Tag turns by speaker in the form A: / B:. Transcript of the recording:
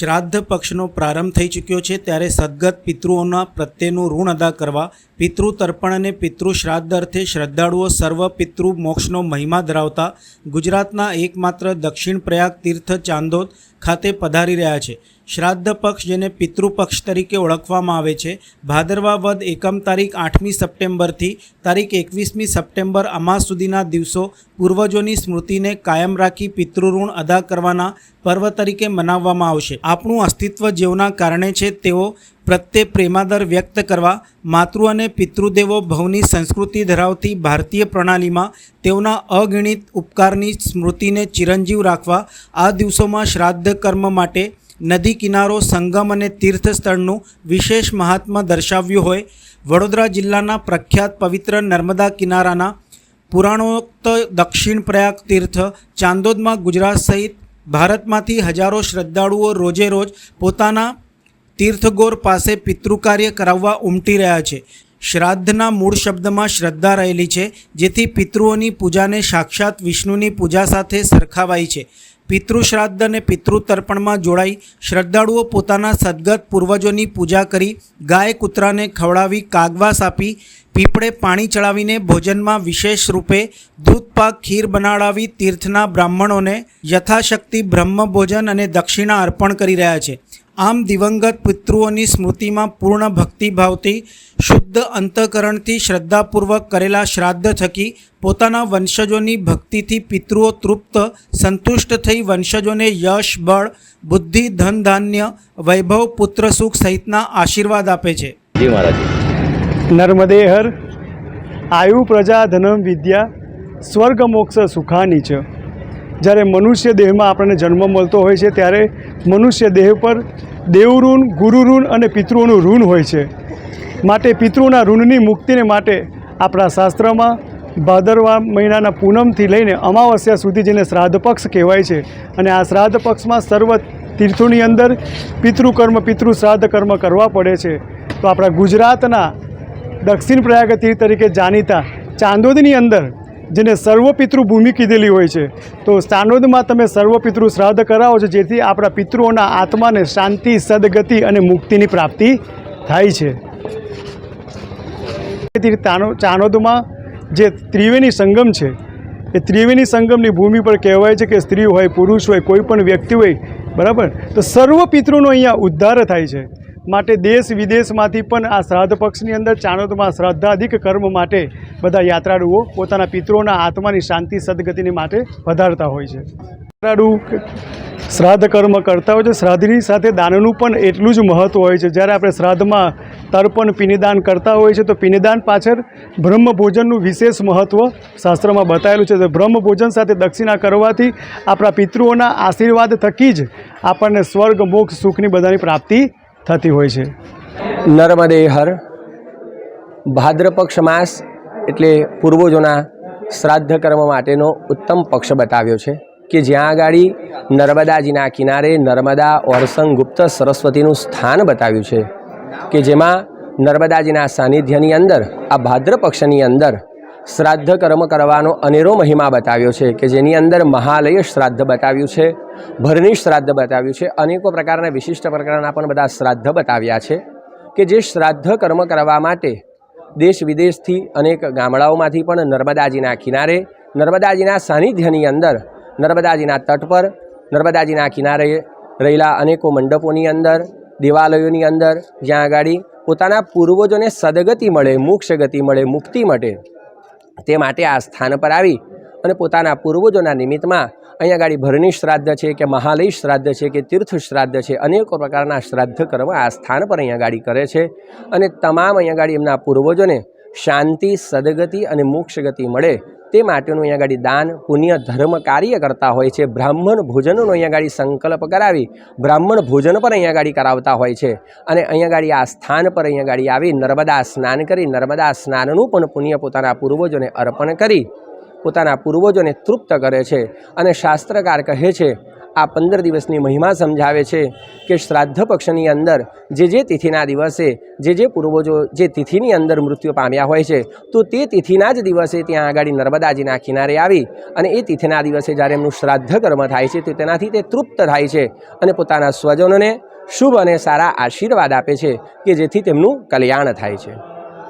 A: શ્રાદ્ધ પક્ષનો પ્રારંભ થઈ ચૂક્યો છે ત્યારે સદગત પિતૃઓના પ્રત્યેનું ઋણ અદા કરવા પિતૃ તર્પણ અને પિતૃ શ્રાદ્ધ અર્થે શ્રદ્ધાળુઓ સર્વ પિતૃ મોક્ષનો મહિમા ધરાવતા ગુજરાતના એકમાત્ર દક્ષિણ પ્રયાગ તીર્થ ચાંદોદ ખાતે પધારી રહ્યા છે. શ્રાદ્ધ પક્ષ જેને પિતૃપક્ષ તરીકે ઓળખવામાં આવે છે, ભાદરવા વદ એકમ તારીખ આઠમી સપ્ટેમ્બરથી તારીખ એકવીસમી સપ્ટેમ્બર અમાસ સુધીના દિવસો પૂર્વજોની સ્મૃતિને કાયમ રાખી પિતૃઋણ અદા કરવાના પર્વ તરીકે મનાવવામાં આવશે. આપણું અસ્તિત્વ જેઓના કારણે છે તેઓ પ્રત્યે પ્રેમાદર વ્યક્ત કરવા, માતૃ અને પિતૃદેવો ભવની સંસ્કૃતિ ધરાવતી ભારતીય પ્રણાલીમાં તેઓના અગણિત ઉપકારની સ્મૃતિને ચિરંજીવ રાખવા, આ દિવસોમાં શ્રાદ્ધ કર્મ માટે નદી કિનારો, સંગમ અને તીર્થ સ્થળનું વિશેષ મહાત્મા દર્શાવ્યું હોય, વડોદરા જિલ્લાના પ્રખ્યાત પવિત્ર નર્મદા કિનારાના પુરાણોક્ત દક્ષિણ પ્રયાગ તીર્થ, ચાંદોદમાં ગુજરાત સહિત ભારતમાંથી હજારો શ્રદ્ધાળુઓ રોજે રોજ પોતાના તીર્થગોર પાસે પિતૃકાર્ય કરાવવા ઉમટી રહ્યા છે. શ્રાદ્ધના મૂળ શબ્દમાં શ્રદ્ધા રહેલી છે, જેથી પિતૃઓની પૂજાને સાક્ષાત વિષ્ણુની પૂજા સાથે સરખાવાઈ છે. પિતૃશ્રાદ્ધ અને પિતૃ તર્પણમાં જોડાઈ શ્રદ્ધાળુઓ પોતાના સદગત પૂર્વજોની પૂજા કરી ગાય કૂતરાને ખવડાવી કાગવાસ આપી, પીપળે પાણી ચડાવીને ભોજનમાં વિશેષ રૂપે દૂધપાક ખીર બનાવડાવી તીર્થના બ્રાહ્મણોને યથાશક્તિ બ્રહ્મ ભોજન અને દક્ષિણા અર્પણ કરી રહ્યા છે. આમ દિવંગત પિતૃઓની સ્મૃતિમાં પૂર્ણ ભક્તિભાવથી શુદ્ધ અંતઃકરણથી શ્રદ્ધાપૂર્વક કરેલા શ્રાદ્ધ થકી પોતાના વંશજોની ભક્તિથી પિતૃઓ તૃપ્ત સંતુષ્ટ થઈ વંશજોને યશ બળ બુદ્ધિ ધન ધાન્ય વૈભવ પુત્ર સુખ સહિતના આશીર્વાદ આપે છે.
B: જી મહારાજ.
C: નર્મદે હર આયુ પ્રજા ધનમ વિદ્યા સ્વર્ગ મોક્ષ સુખાની છે. જ્યારે મનુષ્ય દેહમાં આપણને જન્મ મળતો હોય છે ત્યારે મનુષ્ય દેહ પર દેવઋણ ગુરુઋણ અને પિતૃઓનું ઋણ હોય છે. માટે પિતૃના ઋણની મુક્તિને માટે આપણા શાસ્ત્રમાં ભાદરવા મહિનાના પૂનમથી લઈને અમાવસ્યા સુધી જેને શ્રાદ્ધ પક્ષ કહેવાય છે અને આ શ્રાદ્ધ પક્ષમાં સર્વ તીર્થોની અંદર પિતૃકર્મ પિતૃ શ્રાદ્ધ કર્મ કરવા પડે છે. તો આપણા ગુજરાતના દક્ષિણ પ્રયાગ તીર્થ તરીકે જાણીતા ચાંદોદની અંદર જેને સર્વપિતૃ ભૂમિ કીધેલી હોય છે. તો ચાંદોદમાં તમે સર્વપિતૃ શ્રાદ્ધ કરાવો છો, જેથી આપણા પિતૃઓના આત્માને શાંતિ, સદગતિ અને મુક્તિની પ્રાપ્તિ થાય છે. તેથી ચાણોદમાં જે ત્રિવેણી સંગમ છે, એ ત્રિવેણી સંગમની ભૂમિ પર કહેવાય છે કે સ્ત્રી હોય, પુરુષ હોય, કોઈ પણ વ્યક્તિ હોય, બરાબર? તો સર્વ પિતૃનો અહીંયા ઉદ્ધાર થાય છે. માટે દેશ વિદેશમાંથી પણ આ શ્રાદ્ધ પક્ષની અંદર ચાણોદમાં શ્રાદ્ધાધિક કર્મ માટે બધા યાત્રાળુઓ પોતાના પિતૃઓના આત્માની શાંતિ સદગતિને માટે વધારતા હોય છે. યાત્રાળુ શ્રાદ્ધ કર્મ કરતા હોય છે. શ્રાદ્ધની સાથે દાનનું પણ એટલું જ મહત્ત્વ હોય છે. જ્યારે આપણે શ્રાદ્ધમાં તર્પણ પિનિદાન કરતા હોય છે તો પિનિદાન પાછળ બ્રહ્મ ભોજનનું વિશેષ મહત્ત્વ શાસ્ત્રમાં બતાવેલું છે. તો બ્રહ્મ ભોજન સાથે દક્ષિણા કરવાથી આપણા પિતૃઓના આશીર્વાદ થકી જ આપણને સ્વર્ગ, મોક્ષ, સુખની બધાની પ્રાપ્તિ થતી હોય છે.
D: નર્મદે હર ભાદ્રપક્ષ માસ એટલે પૂર્વજોના શ્રાદ્ધ કર્મ માટેનો ઉત્તમ પક્ષ બતાવ્યો છે કે જ્યાં આગાડી નર્મદાજીના કિનારે નર્મદા ઓરસંગ ગુપ્ત સરસ્વતીનું સ્થાન બતાવ્યું છે કે જેમાં નર્મદાજીના સાનિધ્યની અંદર, આ ભાદ્ર પક્ષની અંદર શ્રાદ્ધ કર્મ કરવાનો અનેરો મહિમા બતાવ્યો છે કે જેની અંદર મહાલય શ્રાદ્ધ બતાવ્યું છે ભરણી શ્રાદ્ધ બતાવ્યું છે, અનેકો પ્રકારના વિશિષ્ટ પ્રકારના પણ બધા શ્રાદ્ધ બતાવ્યા છે કે જે શ્રાદ્ધ કર્મ કરવા માટે દેશ વિદેશથી અનેક ગામડાઓમાંથી પણ નર્મદાજીના કિનારે, નર્મદાજીના સાનિધ્યની અંદર, નર્મદાજીના તટ પર, નર્મદાજીના કિનારે રહેલા અનેકો મંડપોની અંદર, દેવાલયોની અંદર, જ્યાં આગાડી પોતાના પૂર્વજોને સદગતિ મળે, મોક્ષ ગતિ મળે, મુક્તિ મળે તે માટે આ સ્થાન પર આવી અને પોતાના પૂર્વજોના નિમિત્તમાં અહીંયા આગળ ભરણી શ્રાદ્ધ છે કે મહાલય શ્રાદ્ધ છે કે તીર્થ શ્રાદ્ધ છે, અનેકો પ્રકારના શ્રાદ્ધ કર્મ આ સ્થાન પર અહીંયા ગાડી કરે છે. અને તમામ અહીંયા ગાડી એમના પૂર્વજોને શાંતિ, સદગતિ અને મોક્ષ ગતિ મળે તે માટેનું અહીંયા ગાડી દાન, પુણ્ય, ધર્મ કાર્ય કરતા હોય છે. બ્રાહ્મણ ભોજનનો અહીંયા ગાડી સંકલ્પ કરાવી, બ્રાહ્મણ ભોજન પણ અહીંયા ગાડી કરાવતા હોય છે. અને અહીંયા ગાડી આ સ્થાન પર અહીંયા ગાડી આવી, નર્મદા સ્નાન કરી, નર્મદા સ્નાનનું પણ પુણ્ય પોતાના પૂર્વજોને અર્પણ કરી, પોતાના પૂર્વજોને તૃપ્ત કરે છે. અને શાસ્ત્રકાર કહે છે આ પંદર દિવસની મહિમા સમજાવે છે કે શ્રાદ્ધ પક્ષની અંદર જે જે તિથિના દિવસે જે જે પૂર્વજો જે તિથિની અંદર મૃત્યુ પામ્યા હોય છે, તો તે તિથિના જ દિવસે ત્યાં આગળ નર્મદાજીના કિનારે આવી અને એ તિથિના દિવસે જ્યારે એમનું શ્રાદ્ધ કર્મ થાય છે, તો તેનાથી તે તૃપ્ત થાય છે અને પોતાના સ્વજનોને શુભ અને સારા આશીર્વાદ આપે છે કે જેથી તેમનું કલ્યાણ થાય છે.